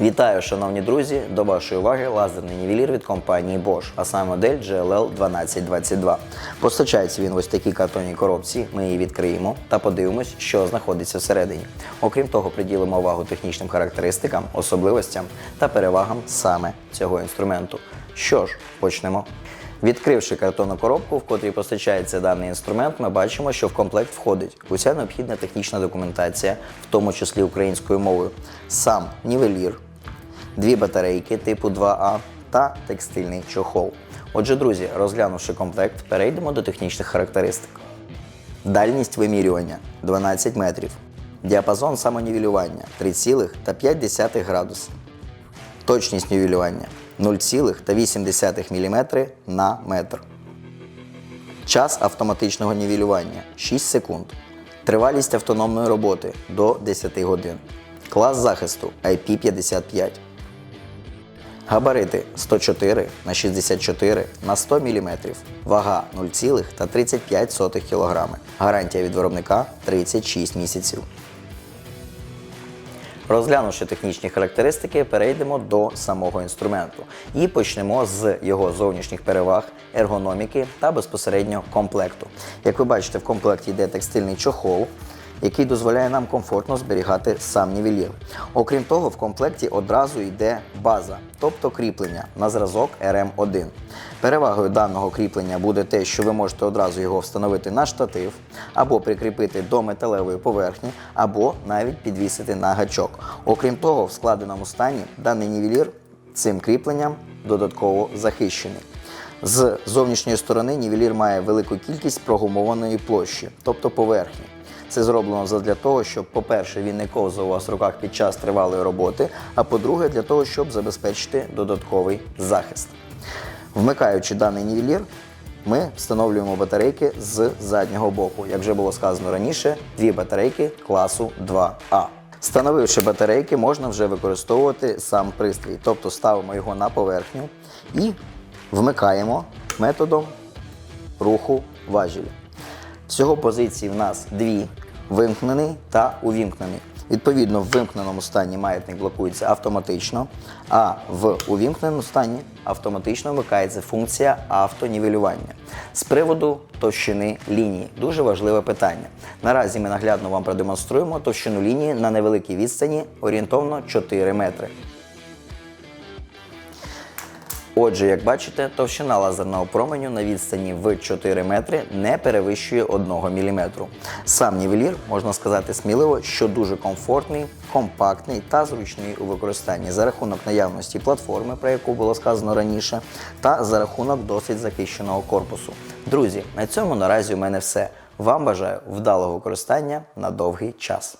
Вітаю, шановні друзі! До вашої уваги лазерний нівелір від компанії Bosch, а саме модель GLL 1222. Постачається він в ось такій картонній коробці. Ми її відкриємо та подивимось, що знаходиться всередині. Окрім того, приділимо увагу технічним характеристикам, особливостям та перевагам саме цього інструменту. Що ж, почнемо. Відкривши картонну коробку, в котрій постачається даний інструмент, ми бачимо, що в комплект входить уся необхідна технічна документація, в тому числі українською мовою, сам нівелір, дві батарейки типу 2А та текстильний чохол. Отже, друзі, розглянувши комплект, перейдемо до технічних характеристик. Дальність вимірювання 12 метрів. Діапазон самонівелювання 3,5 градуси. Точність нівелювання 0,8 мм на метр. Час автоматичного нівелювання 6 секунд. Тривалість автономної роботи до 10 годин. Клас захисту IP55. Габарити 104 на 64 на 100 мм. Вага 0,35 кг. Гарантія від виробника 36 місяців. Розглянувши технічні характеристики, перейдемо до самого інструменту і почнемо з його зовнішніх переваг, ергономіки та безпосередньо комплекту. Як ви бачите, в комплекті йде текстильний чохол, який дозволяє нам комфортно зберігати сам нівелір. Окрім того, в комплекті одразу йде база, тобто кріплення на зразок RM1. Перевагою даного кріплення буде те, що ви можете одразу його встановити на штатив, або прикріпити до металевої поверхні, або навіть підвісити на гачок. Окрім того, в складеному стані даний нівелір цим кріпленням додатково захищений. З зовнішньої сторони нівелір має велику кількість прогумованої площі, тобто поверхні. Це зроблено задля того, щоб, по-перше, він не ковзав у вас в руках під час тривалої роботи, а по-друге, для того, щоб забезпечити додатковий захист. Вмикаючи даний нівелір, ми встановлюємо батарейки з заднього боку. Як вже було сказано раніше, дві батарейки класу 2А. Встановивши батарейки, можна вже використовувати сам пристрій, тобто ставимо його на поверхню і вмикаємо методом руху важелі. Всього позицій в нас дві вимкнений та увімкнений. Відповідно, в вимкненому стані маятник блокується автоматично, а в увімкненому стані автоматично вмикається функція автонівелювання. З приводу товщини лінії дуже важливе питання. Наразі ми наглядно вам продемонструємо товщину лінії на невеликій відстані орієнтовно 4 метри. Отже, як бачите, товщина лазерного променю на відстані в 4 метри не перевищує 1 мм. Сам нівелір, можна сказати сміливо, що дуже комфортний, компактний та зручний у використанні за рахунок наявності платформи, про яку було сказано раніше, та за рахунок досить захищеного корпусу. Друзі, на цьому наразі у мене все. Вам бажаю вдалого використання на довгий час.